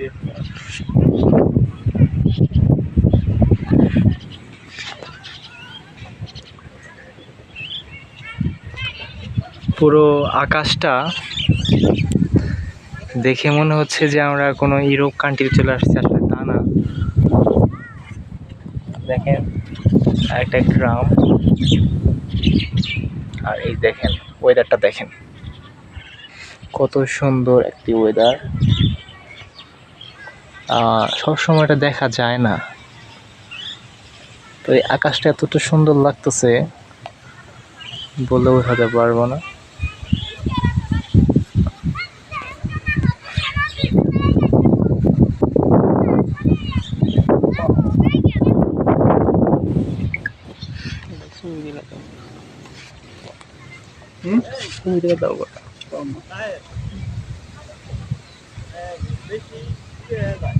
রে পুরো আকাশটা দেখে মনে হচ্ছে যে আমরা কোনো ইউরোপ কান্ট্রি চলে আসছি, আসলে তা না। দেখেন, একটা গ্রাম। আর এই দেখেন ওয়েদারটা দেখেন। কত সুন্দর একটি ওয়েদার সবসময় এটা দেখা যায় না। তো এই আকাশটা এতটা সুন্দর লাগতেছে বলে বোঝাতে পারব না। Yeah, bye.